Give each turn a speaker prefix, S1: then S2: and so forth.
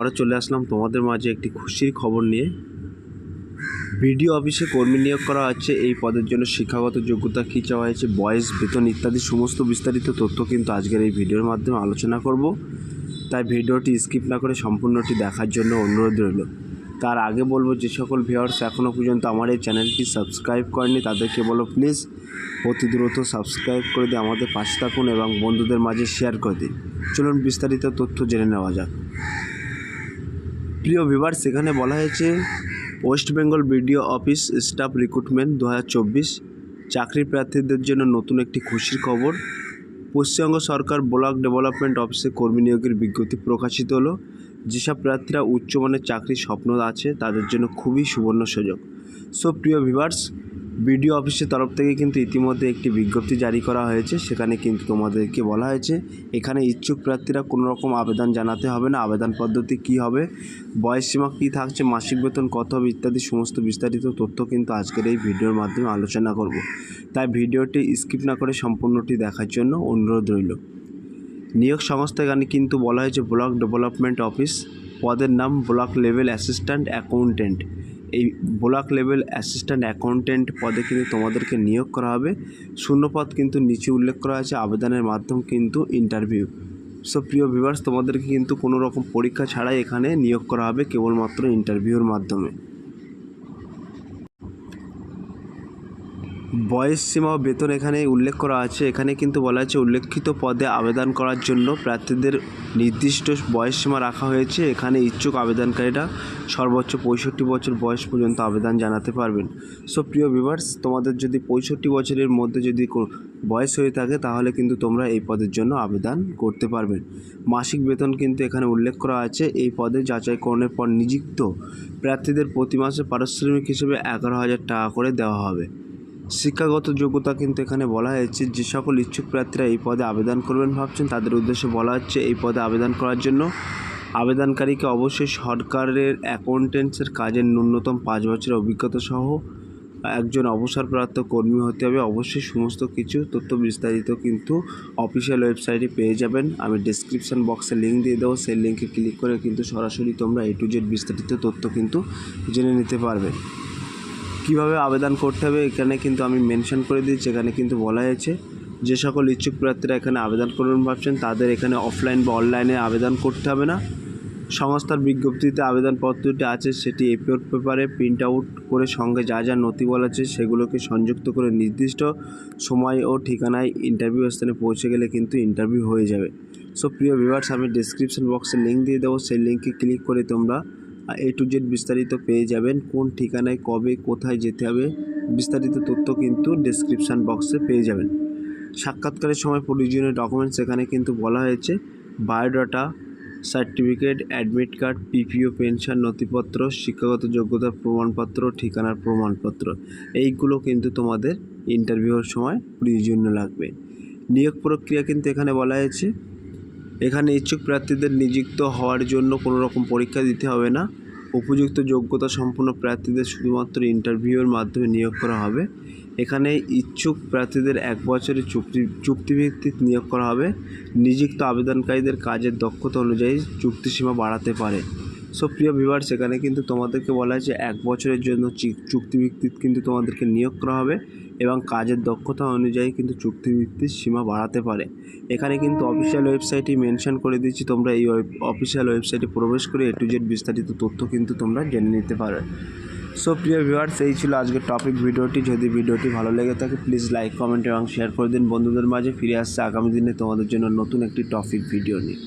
S1: আমরা চলে আসলাম তোমাদের মাঝে একটি খুশির খবর নিয়ে। বিডিও অফিসে কর্মী নিয়োগ করা হচ্ছে এই পদের জন্য শিক্ষাগত যোগ্যতা কী চাওয়া হয়েছে, বয়স, বেতন ইত্যাদি সমস্ত বিস্তারিত তথ্য কিন্তু আজকের এই ভিডিওর মাধ্যমে আলোচনা করব। তাই ভিডিওটি স্কিপ না করে সম্পূর্ণটি দেখার জন্য অনুরোধ রইল। তার আগে বলব, যে সকল ভিউয়ার্স এখনও পর্যন্ত আমার এই চ্যানেলটি সাবস্ক্রাইব করেনি, তাদেরকে বলো প্লিজ, অতি দ্রুত সাবস্ক্রাইব করে দিয়ে আমাদের পাশে থাকুন এবং বন্ধুদের মাঝে শেয়ার করে দিন। চলুন বিস্তারিত তথ্য জেনে নেওয়া যাক। প্রিয় ভিভার সেখানে বলা হয়েছে, West Bengal BDO office staff recruitment দু হাজার চব্বিশ, চাকরি প্রার্থীদের জন্য নতুন একটি খুশির খবর। পশ্চিমবঙ্গ সরকার ব্লক ডেভেলপমেন্ট অফিসে কর্মী নিয়োগের বিজ্ঞপ্তি প্রকাশিত হলো, যেসব প্রার্থীরা উচ্চমানের চাকরির স্বপ্ন আছে, তাদের জন্য খুবই সুবর্ণ সুযোগ। সো প্রিয় ভিভার্স বিডিও অফিসের তরফ থেকে কিন্তু ইতিমধ্যে একটি বিজ্ঞপ্তি জারি করা হয়েছে। সেখানে কিন্তু তোমাদেরকে বলা হয়েছে, এখানে ইচ্ছুক প্রার্থীরা কোনো রকম আবেদন জানাতে হবে না। আবেদন পদ্ধতি কী হবে বয়সসীমা কী থাকছে, মাসিক বেতন কত হবে ইত্যাদি সমস্ত বিস্তারিত তথ্য কিন্তু আজকের এই ভিডিওর মাধ্যমে আলোচনা করব। তাই ভিডিওটি স্কিপ না করে সম্পূর্ণটি দেখার জন্য অনুরোধ রইল। নিয়োগ সংস্থা এখানে কিন্তু বলা হয়েছে, ব্লক ডেভেলপমেন্ট অফিস। পদের নাম ব্লক লেভেল অ্যাসিস্ট্যান্ট অ্যাকাউন্টেন্ট এই ব্লক লেভেল অ্যাসিস্ট্যান্ট অ্যাকাউন্টেন্ট পদে কিন্তু তোমাদেরকে নিয়োগ করা হবে। শূন্যপদ কিন্তু নিচে উল্লেখ করা আছে, আবেদনের মাধ্যম কিন্তু ইন্টারভিউ সো প্রিয় ভিভার্স তোমাদেরকে কিন্তু কোনো রকম পরীক্ষা ছাড়াই এখানে নিয়োগ করা হবে, কেবলমাত্র ইন্টারভিউর মাধ্যমে। বয়স সীমা ও বেতন এখানে উল্লেখ করা আছে। এখানে কিন্তু বলা আছে, উল্লেখিত পদে আবেদন করার জন্য প্রার্থীদের নির্দিষ্ট বয়স সীমা রাখা হয়েছে। এখানে ইচ্ছুক আবেদনকারীরা সর্বোচ্চ পঁয়ষট্টি বছর বয়স পর্যন্ত আবেদন জানাতে পারবেন। সো, প্রিয় ভিভার্স তোমাদের যদি পঁয়ষট্টি বছরের মধ্যে যদি বয়স হয়ে থাকে, তাহলে কিন্তু তোমরা এই পদের জন্য আবেদন করতে পারবেন মাসিক বেতন কিন্তু এখানে উল্লেখ করা আছে। এই পদে যাচাইকরণের পর নিযুক্ত প্রার্থীদের প্রতি মাসে পারিশ্রমিক হিসেবে এগারো হাজার টাকা করে দেওয়া হবে। শিক্ষাগত যোগ্যতা কিন্তু এখানে বলা হয়েছে, যে সকল ইচ্ছুক প্রার্থীরা এই পদে আবেদন করবেন ভাবছেন। তাদের উদ্দেশ্যে বলা হচ্ছে, এই পদে আবেদন করার জন্য আবেদনকারীকে অবশ্যই সরকারের অ্যাকাউন্টেন্টসের কাজের ন্যূনতম পাঁচ বছরের অভিজ্ঞতা সহ একজন অবসরপ্রাপ্ত কর্মী হতে হবে। অবশ্যই সমস্ত কিছু তথ্য বিস্তারিত কিন্তু অফিসিয়াল ওয়েবসাইটে পেয়ে যাবেন। আমি ডিসক্রিপশান বক্সে লিঙ্ক দিয়ে দেবো। সেই লিঙ্কে ক্লিক করে কিন্তু সরাসরি তোমরা এ টু জেড বিস্তারিত তথ্য কিন্তু জেনে নিতে পারবে। কীভাবে আবেদন করতে হবে এখানে কিন্তু আমি মেনশন করে দিয়েছি, এখানে কিন্তু বলা হয়েছে। যে সকল ইচ্ছুক প্রার্থীরা এখানে আবেদন করবেন ভাবছেন, তাদের এখানে অফলাইন বা অনলাইনে আবেদন করতে হবে না। সংস্থার বিজ্ঞপ্তিতে আবেদনপত্রটি আছে সেটি এপিওর পেপারে প্রিন্ট আউট করে সঙ্গে যা যা নথি বলা আছে সেগুলোকে সংযুক্ত করে নির্দিষ্ট সময় ও ঠিকানায় ইন্টারভিউ স্থানে পৌঁছে গেলে কিন্তু ইন্টারভিউ হয়ে যাবে। সো প্রিয় ভিউয়ার্স আমি ডিসক্রিপশন বক্সে লিঙ্ক দিয়ে দেবো। সেই লিঙ্কে ক্লিক করে তোমরা এ টু জেড বিস্তারিত পেয়ে যাবেন কোন ঠিকানায় কবে কোথায় যেতে হবে। বিস্তারিত তথ্য কিন্তু ডিসক্রিপশান বক্সে পেয়ে যাবেন। সাক্ষাৎকারের সময় প্রয়োজনীয় ডকুমেন্টস এখানে কিন্তু বলা হয়েছে। Biodata certificate admit card PPO pension নথিপত্র, শিক্ষাগত যোগ্যতার প্রমাণপত্র, ঠিকানার প্রমাণপত্র। এইগুলো কিন্তু তোমাদের ইন্টারভিউর সময় প্রয়োজনীয় লাগবে। নিয়োগ প্রক্রিয়া কিন্তু এখানে বলা হয়েছে। এখানে ইচ্ছুক প্রার্থীদের নিযুক্ত হওয়ার জন্য কোনো রকম পরীক্ষা দিতে হবে না। উপযুক্ত যোগ্যতা সম্পন্ন প্রার্থীদের শুধুমাত্র ইন্টারভিউয়ের মাধ্যমে নিয়োগ করা হবে। এখানে ইচ্ছুক প্রার্থীদের এক বছরের চুক্তি, চুক্তিভিত্তিক নিয়োগ করা হবে। নিযুক্ত আবেদনকারীদের কাজের দক্ষতা অনুযায়ী চুক্তিসীমা বাড়াতে পারে। সো প্রিয় ভিভার সেখানে কিন্তু তোমাদেরকে বলা হয়েছে এক বছরের জন্য চুক্তিভিত্তিক কিন্তু তোমাদেরকে নিয়োগ করা হবে এবং কাজের দক্ষতা অনুযায়ী কিন্তু চুক্তিভিত্তিক সীমা বাড়াতে পারে। এখানে কিন্তু অফিসিয়াল ওয়েবসাইটই মেনশন করে দিচ্ছি তোমরা এই অফিসিয়াল ওয়েবসাইটে প্রবেশ করে এ টু জেড বিস্তারিত তথ্য কিন্তু তোমরা জেনে নিতে পারবে সো প্রিয় ভিউয়ার্স এই ছিল আজকের টপিক ভিডিওটি। যদি ভিডিওটি ভালো লেগে থাকে প্লিজ লাইক কমেন্ট এবং শেয়ার করে দিন। বন্ধুদের মাঝে ফিরে আসছে আগামী দিনে তোমাদের জন্য নতুন একটি টপিক ভিডিও নিয়ে।